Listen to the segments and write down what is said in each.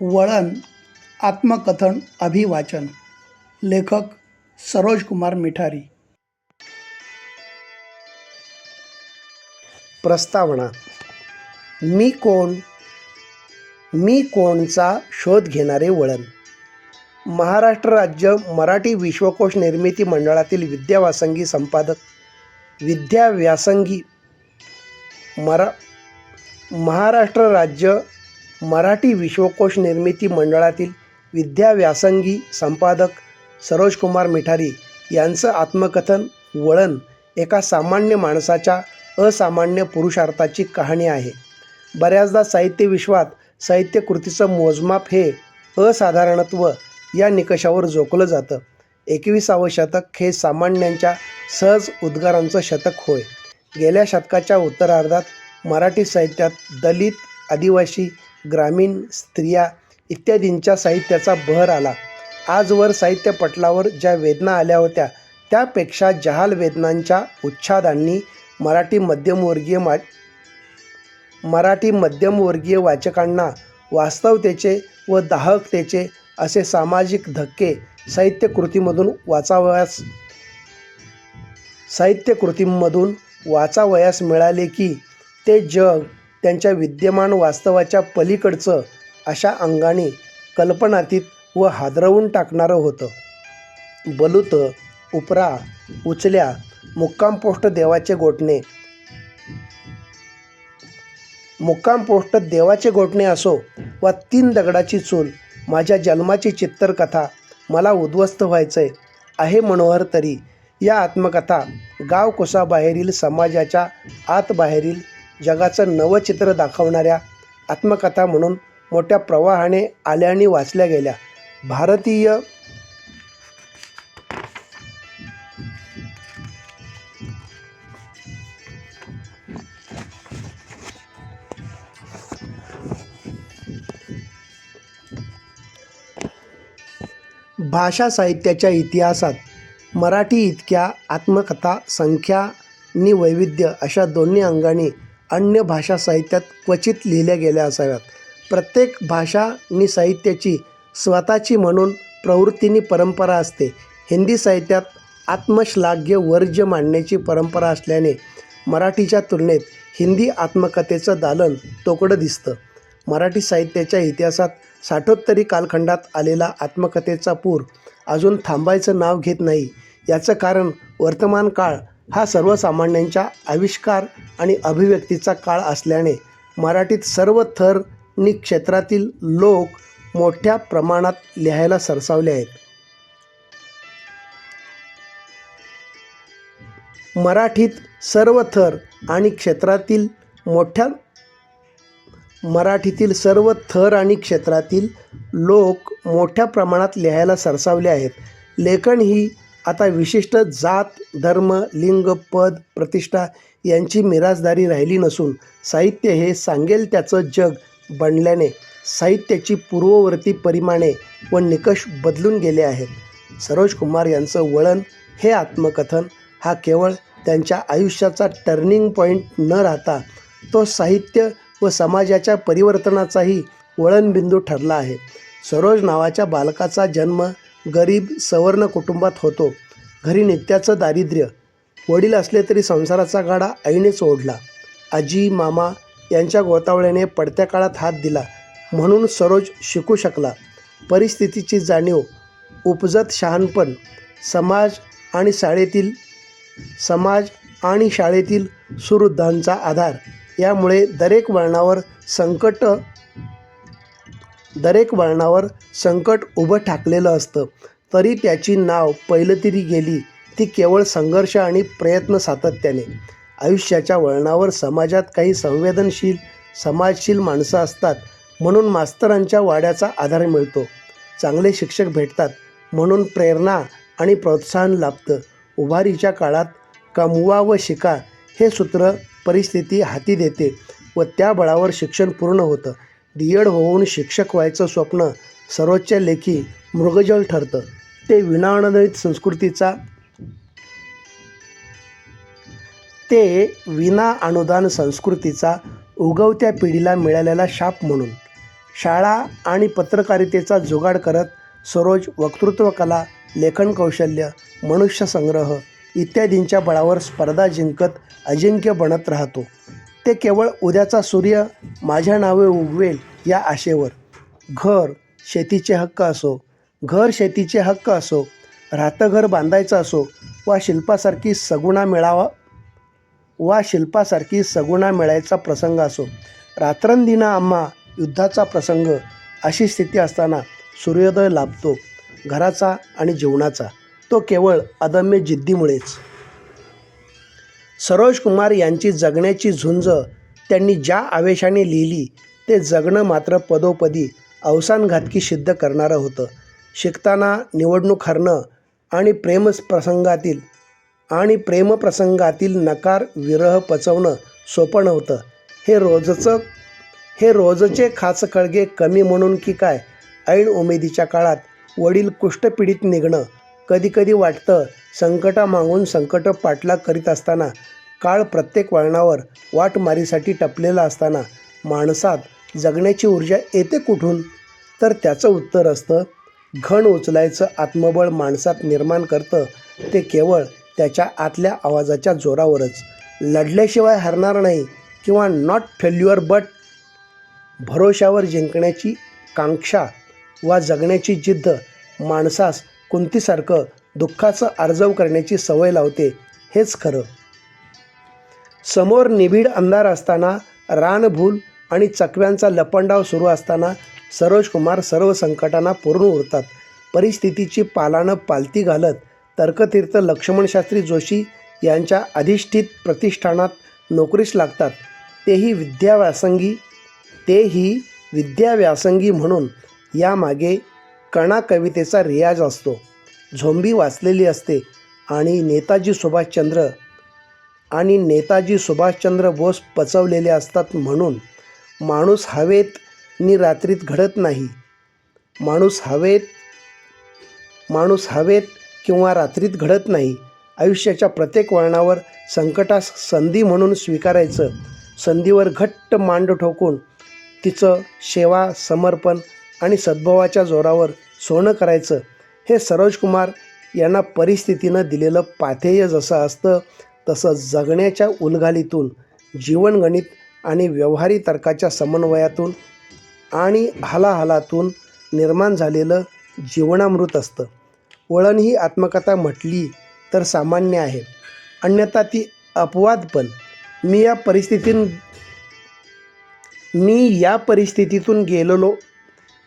वळण आत्मकथन अभिवाचन. लेखक सरोज कुमार मिठारी. प्रस्तावना मी कोण? मी कोणचा शोध घेणारे वळण? महाराष्ट्र राज्य मराठी विश्वकोश निर्मिती मंडळातील विद्याव्यासंगी संपादक विद्या व्यासंगी मरा महाराष्ट्र राज्य मराठी विश्वकोश निर्मिती मंडळातील विद्या व्यासंगी संपादक सरोजकुमार मिठारी यांचं आत्मकथन वळण एका सामान्य माणसाच्या असामान्य पुरुषार्थाची कहाणी आहे. बऱ्याचदा साहित्य विश्वात साहित्यकृतीचं मोजमाप हे असाधारणत्व या निकषावर जोखलं जातं. एकविसावं शतक हे सामान्यांच्या सहज उद्गारांचं शतक होय. गेल्या शतकाच्या उत्तरार्धात मराठी साहित्यात दलित आदिवासी ग्रामीण स्त्रिया इत्यादींच्या साहित्याचा बहर आला. आजवर साहित्य पटलावर ज्या वेदना आल्या होत्या त्यापेक्षा जहाल वेदनांच्या उच्छादांनी मराठी मध्यमवर्गीय मा मराठी मध्यमवर्गीय वाचकांना वास्तवतेचे व दाहकतेचे असे सामाजिक धक्के साहित्यकृतीमधून वाचावयास साहित्यकृतींमधून वाचावयास मिळाले की ते जग त्यांच्या विद्यमान वास्तवाच्या पलीकडचं अशा अंगाने कल्पनातीत व हादरवून टाकणारं होतं. बलूत उपरा उचल्या मुक्कामपोष्ट देवाचे गोठणे मुक्कामपोष्ट देवाचे गोठणे असो वा तीन दगडाची चूल माझ्या जन्माची चित्तरकथा मला उद्ध्वस्त व्हायचंय आहे मनोहर तरी. या आत्मकथा गाव कुसाबाहेरील समाजाच्या आतबाहेरील जगाचं नवं चित्र दाखवणाऱ्या आत्मकथा म्हणून मोठ्या प्रवाहाने आल्या आणि वाचल्या गेल्या. भारतीय भाषा साहित्याच्या इतिहासात मराठी इतक्या आत्मकथा संख्या आणि वैविध्य अशा दोन्ही अंगाने अन्य भाषा साहित्यात क्वचित लिहिल्या गेल्या असाव्यात. प्रत्येक भाषा आणि साहित्याची स्वतःची म्हणून प्रवृत्तीनी परंपरा असते. हिंदी साहित्यात आत्मश्लाघ्य वर्ज्य मांडण्याची परंपरा असल्याने मराठीच्या तुलनेत हिंदी आत्मकथेचं दालन तोकडं दिसतं. मराठी साहित्याच्या इतिहासात साठोत्तरी कालखंडात आलेला आत्मकथेचा पूर अजून थांबायचं नाव घेत नाही. याचं कारण वर्तमान काळ हा सर्वसामान्यांच्या आविष्कार आणि अभिव्यक्तीचा काळ असल्याने मराठीत सर्व थर नि क्षेत्रातील लोक मोठ्या प्रमाणात लिहायला सरसावले आहेत. मराठीत सर्व थर आणि क्षेत्रातील मोठ्या मराठीतील सर्व थर आणि क्षेत्रातील लोक मोठ्या प्रमाणात लिहायला सरसावले आहेत. लेखन ही आता विशिष्ट जात धर्म लिंग पद प्रतिष्ठा यांची मिराजदारी राहिली नसून साहित्य हे सांगेल त्याचं जग बनल्याने साहित्याची पूर्ववर्ती परिमाणे व निकष बदलून गेले आहेत. सरोज कुमार यांचं वळण हे आत्मकथन हा केवळ त्यांच्या आयुष्याचा टर्निंग पॉईंट न राहता तो साहित्य व समाजाच्या परिवर्तनाचाही वळणबिंदू ठरला आहे. सरोज नावाच्या बालकाचा जन्म गरीब सवर्ण कुटुंबात होतो. घरी नित्याचं दारिद्र्य. वडील असले तरी संसाराचा गाडा आईनेच ओढला आजी मामा यांच्या गोतावळ्याने पडत्या काळात हात दिला. म्हणून सरोज शिकू शकला. परिस्थितीची जाणीव उपजत शहाणपण समाज आणि शाळेतील समाज आणि शाळेतील सुवृद्धांचा आधार यामुळे दरेक वळणावर संकट दरेक वळणावर संकट उभं ठाकलेलं असतं. तरी त्याची नाव पहिलं तरी गेली. ती केवळ संघर्ष आणि प्रयत्न सातत्याने. आयुष्याच्या वळणावर समाजात काही संवेदनशील समाजशील माणसं असतात म्हणून मास्तरांच्या वाड्याचा आधार मिळतो. चांगले शिक्षक भेटतात म्हणून प्रेरणा आणि प्रोत्साहन लाभतं. उभारीच्या काळात कमवा व शिका हे सूत्र परिस्थिती हाती देते व त्या बळावर शिक्षण पूर्ण होतं. डी एड होऊन शिक्षक व्हायचं स्वप्न सर्वोच्च लेखी मृगजल ठरतं. ते विनाअनुदानित संस्कृतीचा ते विना अनुदान संस्कृतीचा उगवत्या पिढीला मिळालेला शाप म्हणून. शाळा आणि पत्रकारितेचा जुगाड करत सरोज वक्तृत्व कला लेखन कौशल्य मनुष्य संग्रह इत्यादींच्या बळावर स्पर्धा जिंकत अजिंक्य बनत राहतो. ते केवळ उद्याचा सूर्य माझ्या नावे उगवेल या आशेवर. घर शेतीचे हक्क असो घर शेतीचे हक्क असो राहतं घर बांधायचं असो वा शिल्पासारखी सगुणा मिळावा वा शिल्पासारखी सगुणा मिळायचा प्रसंग असो रात्रंदिना आम्हा युद्धाचा प्रसंग अशी स्थिती असताना सूर्योदय लाभतो घराचा आणि जीवनाचा. तो केवळ अदम्य जिद्दीमुळेच. सरोज कुमार यांची जगण्याची झुंज त्यांनी ज्या आवेशाने लिहिली ते जगणं मात्र पदोपदी अवसानघातकी सिद्ध करणारं होतं. शिकताना निवडणूक हरणं आणि प्रेमप्रसंगातील आणि प्रेमप्रसंगातील नकार विरह पचवणं सोपं नव्हतं. हे रोजचं हे रोजचे खाचखळगे कमी म्हणून की काय? ऐन उमेदीच्या काळात वडील कुष्ठपीडित निघणं कधीकधी वाटतं संकटामागून संकट पाठलाग करीत असताना काळ प्रत्येक वळणावर वाटमारीसाठी टपलेला असताना माणसात जगण्याची ऊर्जा येते कुठून? तर त्याचं उत्तर असतं घण उचलायचं आत्मबळ माणसात निर्माण करतं ते केवळ त्याच्या आतल्या आवाजाच्या जोरावरच. लढल्याशिवाय हरणार नाही किंवा नॉट फेल्युअर बट भरोशावर जिंकण्याची कांक्षा वा जगण्याची जिद्द माणसास कुंतीसारखं दुःखाचं आर्जव करण्याची सवय लावते हेच खरं. समोर निबिड अंधार असताना रानभूल आणि चकव्यांचा लपंडाव सुरू असताना सरोज कुमार सर्व संकटांना पूर्ण उरतात. परिस्थितीची पालानं पालती घालत तर्कतीर्थ लक्ष्मणशास्त्री जोशी यांच्या अधिष्ठित प्रतिष्ठानात नोकरीस लागतात. तेही विद्याव्यासंगी तेही विद्याव्यासंगी म्हणून यामागे कणा कवितेचा रियाज असतो. झोंबी वाचलेली असते. आणि नेताजी सुभाषचंद्र आणि नेताजी सुभाषचंद्र बोस पचवलेले असतात म्हणून माणूस हवेत नि रात्रीत घडत नाही. माणूस हवेत माणूस हवेत किंवा रात्रीत घडत नाही. आयुष्याच्या प्रत्येक वळणावर संकटास संधी म्हणून स्वीकारायचं. संधीवर घट्ट मांड ठोकून तिचं सेवा समर्पण आणि सद्भावाच्या जोरावर सोनं करायचं. हे सरोज कुमार यांना परिस्थितीनं दिलेलं पाथेय जसं असतं तसं जगण्याच्या उलघालीतून जीवनगणित आणि व्यवहारी तर्काच्या समन्वयातून आणि हलाहलातून निर्माण झालेलं जीवनामृत असतं. वळण ही आत्मकथा म्हटली तर सामान्य आहे. अन्यथा ती अपवाद पण. मी या परिस्थितीतून मी या परिस्थितीतून गेलेलो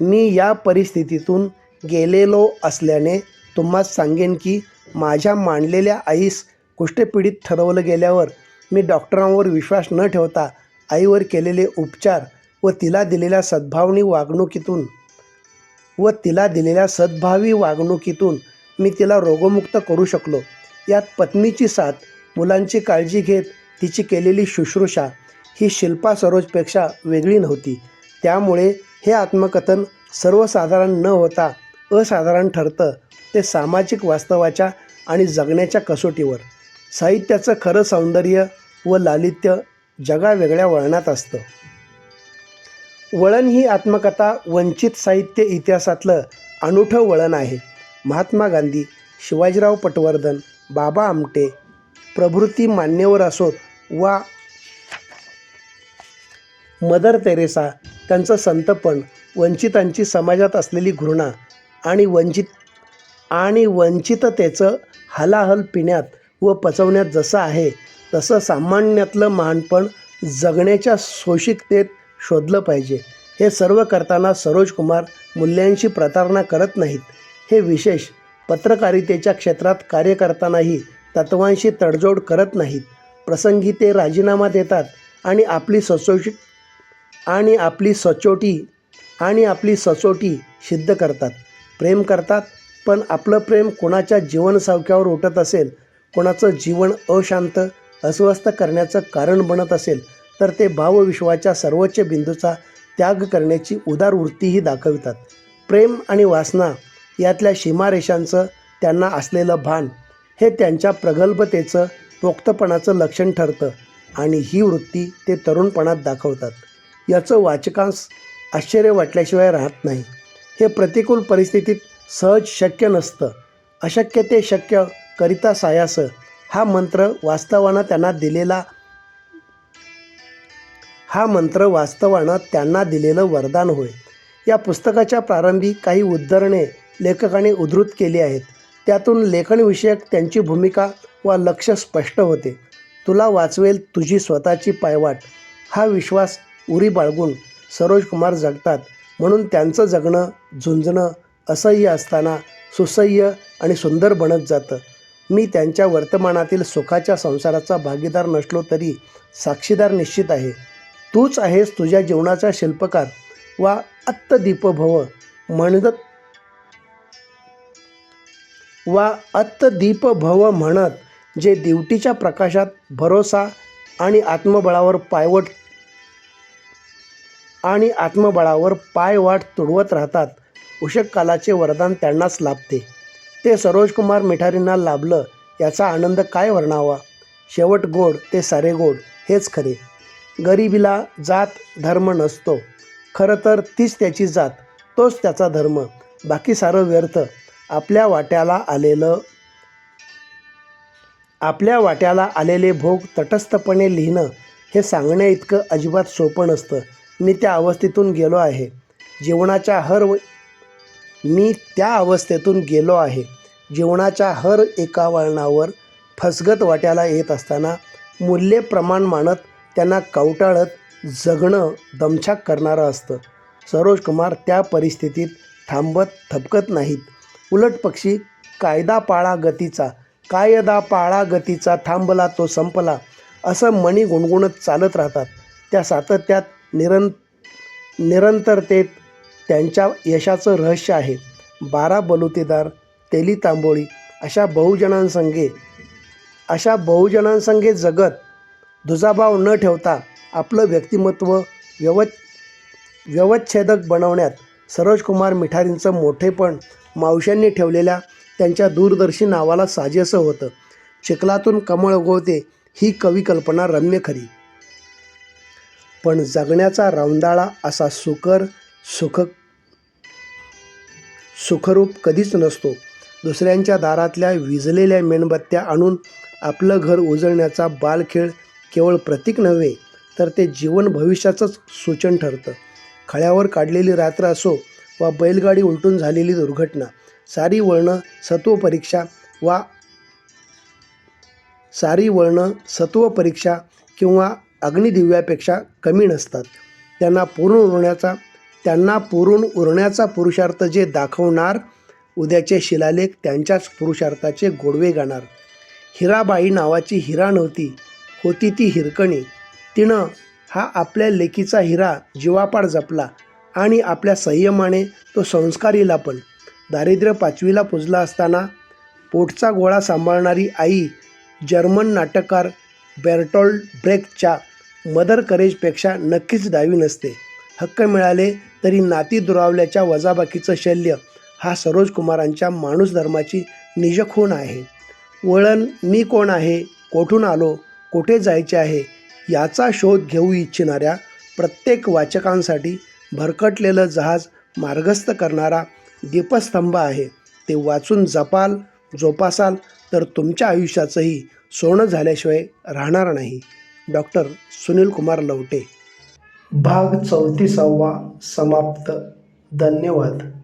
मी या परिस्थितीतून गेलेलो असल्याने तुम्हाला सांगेन की माझ्या मांडलेल्या आईस कुष्ठपीडित ठरवलं गेल्यावर मी डॉक्टरांवर विश्वास न ठेवता आईवर केलेले उपचार व तिला दिलेल्या सद्भावनी वागणुकीतून व तिला दिलेल्या सद्भावी वागणुकीतून मी तिला रोगमुक्त करू शकलो. यात पत्नीची साथ मुलांची काळजी घेत तिची केलेली शुश्रूषा ही शिल्पा सरोजपेक्षा वेगळी नव्हती. त्यामुळे हे आत्मकथन सर्वसाधारण न होता असाधारण ठरतं ते सामाजिक वास्तवाच्या आणि जगण्याच्या कसोटीवर. साहित्याचं खरं सौंदर्य व लालित्य जगावेगळ्या वळणात असतं. वळण ही आत्मकथा वंचित साहित्य इतिहासातलं अनूठं वळण आहे. महात्मा गांधी शिवाजीराव पटवर्धन बाबा आमटे प्रभृती मान्यवर असोत वा मदर तेरेसा त्यांचं संतपण वंचितांची समाजात असलेली घृणा आणि वंचित आणि वंचिततेचं हलाहल पिण्यात व पचवण्यात जसं आहे तसं सामान्यातलं महानपण जगण्याच्या सोशिकतेत शोधलं पाहिजे. हे सर्व करताना सरोज कुमार मूल्यांशी प्रतारणा करत नाहीत. हे विशेष पत्रकारितेच्या क्षेत्रात कार्य करतानाही तत्वांशी तडजोड करत नाहीत. प्रसंगी ते राजीनामा देतात आणि आपली सचोटी आणि आपली सचोटी आणि आपली सचोटी सिद्ध करतात. प्रेम करतात पण आपलं प्रेम कोणाच्या जीवनसावक्यावर उठत असेल कोणाचं जीवन अशांत अस्वस्थ करण्याचं कारण बनत असेल तर ते भावविश्वाच्या सर्वोच्च बिंदूचा त्याग करण्याची उदार वृत्तीही दाखवितात. प्रेम आणि वासना यातल्या सीमारेषांचं त्यांना असलेलं भान हे त्यांच्या प्रगल्भतेचं पोक्तपणाचं लक्षण ठरतं आणि ही वृत्ती ते तरुणपणात दाखवतात. याचं वाचकांस आश्चर्य वाटल्याशिवाय राहत नाही. हे प्रतिकूल परिस्थितीत सहज शक्य नसतं. अशक्य ते शक्य करिता सायास हा मंत्र वास्तवानं त्यांना दिलेला हा मंत्र वास्तवानं त्यांना दिलेलं वरदान होय. या पुस्तकाच्या प्रारंभी काही उद्धरणे लेखकाने उद्धृत केली आहेत. त्यातून लेखनविषयक त्यांची भूमिका व लक्ष स्पष्ट होते. तुला वाचवेल तुझी स्वतःची पायवाट. हा विश्वास उरी बाळगून सरोज कुमार जगतात. म्हणून त्यांचं जगणं झुंजणं असह्य असताना सुसह्य आणि सुंदर बनत जातं. मी त्यांच्या वर्तमानातील सुखाच्या संसाराचा भागीदार नसलो तरी साक्षीदार निश्चित आहे. तूच आहेस तुझ्या जीवनाचा शिल्पकार वा अत्तदीप भव म्हणत वा अत्तदीप भव म्हणत जे दिवटीच्या प्रकाशात भरोसा आणि आत्मबळावर पायवट आणि आत्मबळावर पायवाट तुडवत राहतात. उषक कालाचे वरदान त्यांनाच लाभते. ते सरोजकुमार मिठारींना लाभलं याचा आनंद काय वर्णावा? शेवट गोड ते सारे गोड हेच खरे. गरिबीला जात धर्म नसतो. खरं तर तीच त्याची जात तोच त्याचा धर्म. बाकी सारं व्यर्थ. आपल्या वाट्याला आलेलं आपल्या वाट्याला आलेले भोग तटस्थपणे लिहिणं हे सांगण्या इतकं अजिबात सोपं नसतं. मी त्या अवस्थेतून गेलो आहे. जीवनाच्या हर व मी त्या अवस्थेतून गेलो आहे. जीवनाच्या हर एका वळणावर फसगत वाट्याला येत असताना मूल्ये प्रमाण मानत त्यांना कवटाळत जगणं दमछाक करणारं असतं. सरोज कुमार त्या परिस्थितीत थांबत थपकत नाहीत. उलट पक्षी कायदा पाळा गतीचा कायदा पाळा गतीचा थांबला तो संपला. असं मणी गुणगुणत चालत राहतात. त्या सातत्यात निरं निरंतरतेत त्यांच्या यशाचं रहस्य आहे. बारा बलुतेदार तेली तांबोळी अशा बहुजनांसंगे अशा बहुजनांसंगे जगत दुजाभाव न ठेवता आपलं व्यक्तिमत्व व्यव व्यवच्छेदक बनवण्यात सरोजकुमार मिठारींचं मोठेपण मावशांनी ठेवलेल्या त्यांच्या दूरदर्शी नावाला साजेसं होतं. चिखलातून कमळ उगवते ही कवी कल्पना रम्य खरी. पण जगण्याचा रौंदाळा असा सुकर सुख सुखरूप कधीच नसतो. दुसऱ्यांच्या दारातल्या विजलेल्या मेणबत्त्या आणून आपलं घर उजळण्याचा बालखेळ केवळ प्रतीक नव्हे तर ते जीवन भविष्याचंच सूचन ठरतं. खळ्यावर काढलेली रात्र असो वा बैलगाडी उलटून झालेली दुर्घटना सारी वळणं सत्व परीक्षा वा सारी वळणं सत्व परीक्षा किंवा अग्निदिव्यापेक्षा कमी नसतात. त्यांना पूर्ण उरण्याचा त्यांना पुरून उरण्याचा पुरुषार्थ जे दाखवणार उद्याचे शिलालेख त्यांच्याच पुरुषार्थाचे गोडवे गाणार. हिराबाई नावाची हिरा नव्हती होती ती हिरकणी. तिनं हा आपल्या लेकीचा हिरा जीवापाड जपला आणि आपल्या संयमाने तो संस्कारीला पण. दारिद्र्य पाचवीला पुजला असताना पोटचा गोळा सांभाळणारी आई जर्मन नाटककार बेर्टोल्ड ब्रेकच्या मदर करेजपेक्षा नक्कीच दावी नसते. हक्क मिळाले तरी नाती दुरावल्याच्या वजाबाकीचं शल्य हा सरोज कुमारांच्या माणूस धर्माची निजखून आहे. वळण मी कोण आहे कोठून आलो कोठे जायचे आहे याचा शोध घेऊ इच्छिणाऱ्या प्रत्येक वाचकांसाठी भरकटलेलं जहाज मार्गस्थ करणारा दीपस्तंभ आहे. ते वाचून जपाल जोपासाल तर तुमच्या आयुष्याचंही सोनं झाल्याशिवाय राहणार नाही. डॉक्टर सुनील कुमार लवटे. भाग चौतीसावा समाप्त. धन्यवाद.